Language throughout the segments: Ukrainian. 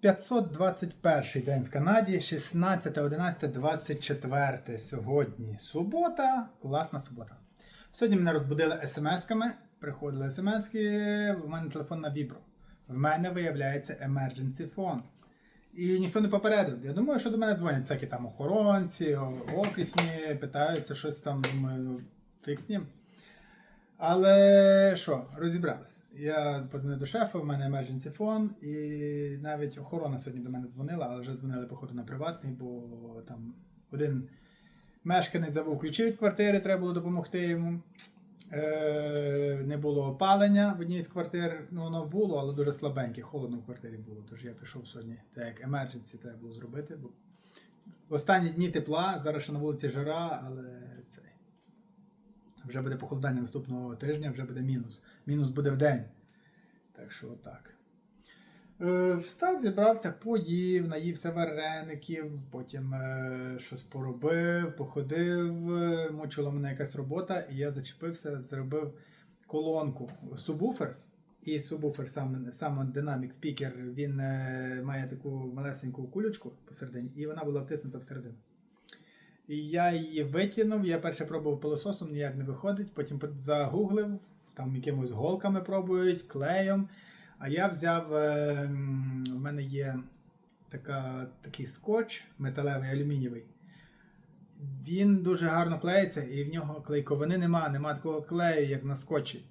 521 день в Канаді, 16, 11, 24 сьогодні. Субота, класна субота. Сьогодні мене розбудили смс-ками. Приходили смс-ки, в мене телефон на вібро. В мене виявляється emergency phone. І ніхто не попередив. Я думаю, що до мене дзвонять всякі там охоронці, офісні, питаються щось там, думаю, ну, фіг з ним. Але що, розібрались. Я подзвонив до шефа, в мене emergency phone, і навіть охорона сьогодні до мене дзвонила, але вже дзвонили, походу, на приватний, бо там один мешканець забув ключі від квартири, треба було допомогти йому. Е, не було опалення в одній з квартир. Ну, воно було, але дуже слабеньке, холодно в квартирі було. Тож я пішов сьогодні, так як emergency треба було зробити. Бо останні дні тепла, зараз ще на вулиці жара, але це. Вже буде похолодання наступного тижня, вже буде мінус. Мінус буде в день. Так що отак. Е, встав, зібрався, поїв, наївся вареників, потім е, щось поробив, походив, е, мучила мене якась робота, і я зачепився, зробив колонку. Субвуфер. І субвуфер сам, сам Dynamic Speaker, він має таку малесеньку кулючку посередині, і вона була втиснута всередину. І я її витягнув, я перше пробував пилососом, ніяк не виходить, потім загуглив, там якимось голками пробують, клеєм. А я взяв, е, в мене є така, такий скотч металевий, алюмінієвий. Він дуже гарно клеїться, і в нього клейковини нема, нема такого клею, як на скотчі,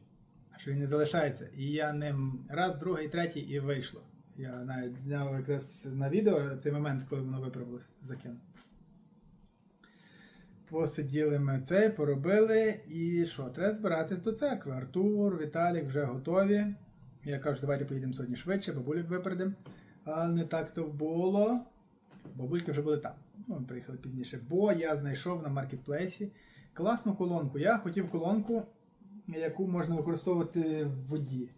що він не залишається. І я ним раз, другий, третій і вийшло. Я навіть зняв якраз на відео цей момент, коли воно виправилось, закинув. Посиділи ми цей, поробили. І що? Треба збиратись до церкви. Артур, Віталік вже готові. Я кажу, давайте поїдемо сьогодні швидше, бабулік випередимо. Але не так то було. Бабульки вже були там. Ну, приїхали пізніше. Бо я знайшов на маркетплейсі класну колонку. Я хотів колонку, яку можна використовувати в воді.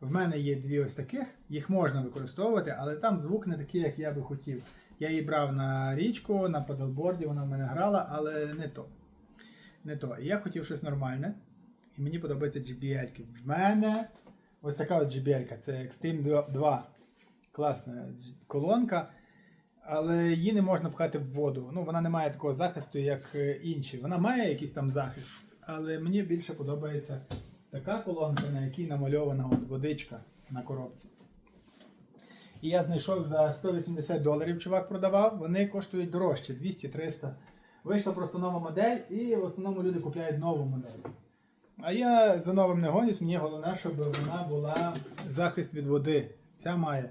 В мене є дві ось таких, їх можна використовувати, але там звук не такий, як я би хотів. Я її брав на річку, на падалборді, вона в мене грала, але не то. Не то. Я хотів щось нормальне. І мені подобаються JBL. -ки. В мене ось така от JBL, це Extreme 2. Класна колонка. Але її не можна пхати в воду. Ну, вона не має такого захисту, як е, інші. Вона має якийсь там захист, але мені більше подобається така колонка, на якій намальована от водичка на коробці. І я знайшов за 180 доларів, чувак продавав. Вони коштують дорожче, 200-300. Вийшла просто нова модель, і в основному люди купляють нову модель. А я за новим не гонюсь, мені головне, щоб вона була захист від води. Ця має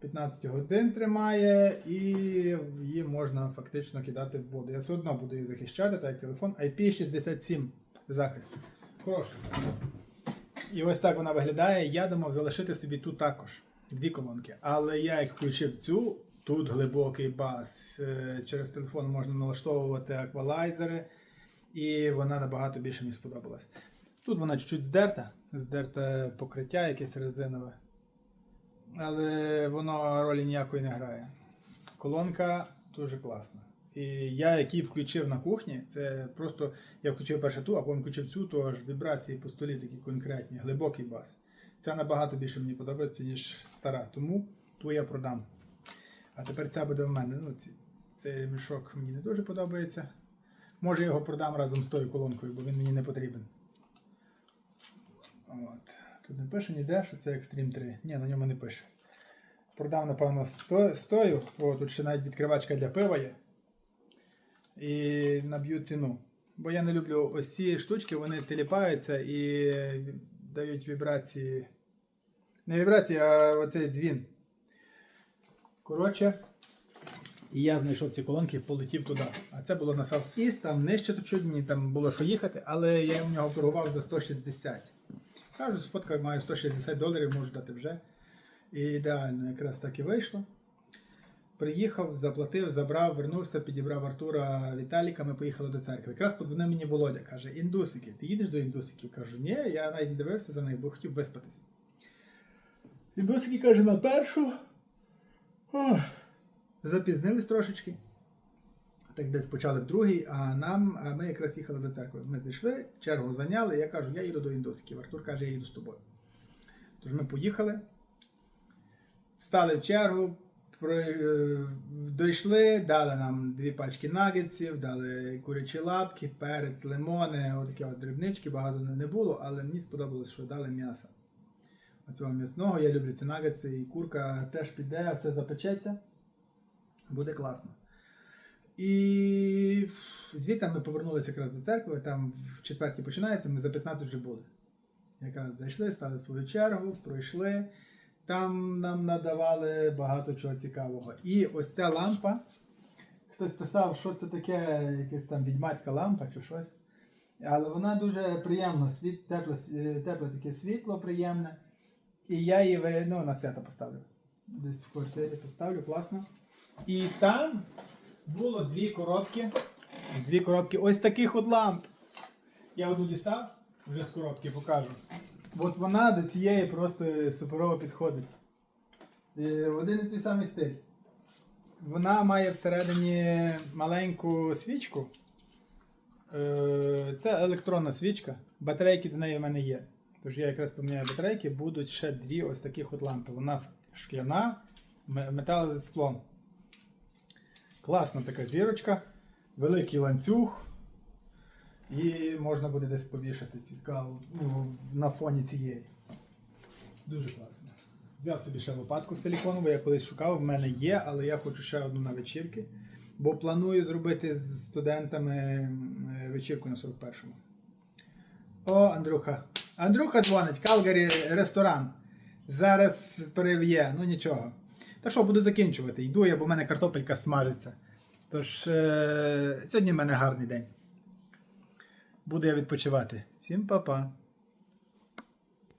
15 годин тримає, і її можна фактично кидати в воду. Я все одно буду її захищати, так як телефон IP67 захист. Хороший. І ось так вона виглядає. Я думав залишити собі тут також дві колонки. Але я їх включив цю. Тут глибокий бас. Е, Через телефон можна налаштовувати аквалайзери, і вона набагато більше мені сподобалась. Тут вона чуть-чуть здерта, здерте покриття якесь резинове. Але воно ролі ніякої не грає. Колонка дуже класна. І я, який включив на кухні, це просто я включив перше ту, а потім включив цю, то аж вібрації по столі такі конкретні, глибокий бас. Ця набагато більше мені подобається, ніж стара. Тому ту я продам. А тепер ця буде в мене. Ну, ці- цей мішок мені не дуже подобається. Може я його продам разом з тою колонкою, бо він мені не потрібен. От. Тут не пише ніде, що це Extreme 3. Ні, на ньому не пише. Продав, напевно, стою. О, тут ще навіть відкривачка для пива є. І наб'ю ціну. Бо я не люблю ось ці штучки, вони теліпаються і дають вібрації. Не вібрації, а оцей дзвін. Коротше, і я знайшов ці колонки і полетів туди. А це було на South East, там нижче мені там було що їхати, але я в нього торгував за 160. Кажу, сфоткав, маю 160 доларів, можу дати вже. І ідеально, якраз так і вийшло. Приїхав, заплатив, забрав, вернувся, підібрав Артура Віталіка, ми поїхали до церкви. Якраз подзвонив мені Володя, каже, індусики, ти їдеш до індусиків? Кажу, ні, я навіть не дивився за них, бо хотів виспатись. Індусики каже, на першу. Ох, запізнились трошечки. Так десь почали в другій, а нам, а ми якраз їхали до церкви. Ми зайшли, чергу зайняли, я кажу, я їду до індусиків. Артур каже, я їду з тобою. Тож ми поїхали. встали в чергу, дійшли, дали нам дві пачки нагетсів, дали курячі лапки, перець, лимони, отакі от дрібнички, багато не не було, але мені сподобалось, що дали м'ясо. Оцього м'ясного, я люблю ці нагетси, і курка теж піде, все запечеться. Буде класно. І звідти ми повернулися якраз до церкви, там в четвертій починається, ми за 15 вже були. Якраз зайшли, стали в свою чергу, пройшли. Там нам надавали багато чого цікавого. І ось ця лампа. Хтось писав, що це таке, якась там відьмацька лампа чи щось. Але вона дуже приємна, світ, тепле, тепле таке світло приємне. І я її ну, на свято поставлю. Десь в квартирі поставлю, класно. І там було дві коробки. Дві коробки ось таких от ламп. Я одну дістав, вже з коробки покажу. От вона до цієї просто суперово підходить. Е, Один і той самий стиль. Вона має всередині маленьку свічку. Е, Це електронна свічка. Батарейки до неї в мене є. Тож я якраз поміняю батарейки, будуть ще дві ось таких от лампи. Вона шкляна, метал зі. Класна така зірочка, великий ланцюг. І можна буде десь повішати цікаво ну, на фоні цієї. Дуже класно. Взяв собі ще лопатку силіконову, я колись шукав, в мене є, але я хочу ще одну на вечірки. Бо планую зробити з студентами вечірку на 41-му. О, Андрюха. Андрюха дзвонить, Калгарі ресторан. Зараз перев'є, ну нічого. Та що, буду закінчувати. Йду я, бо в мене картопелька смажиться. Тож, е- сьогодні в мене гарний день. Буду я відпочивати. Всім па-па.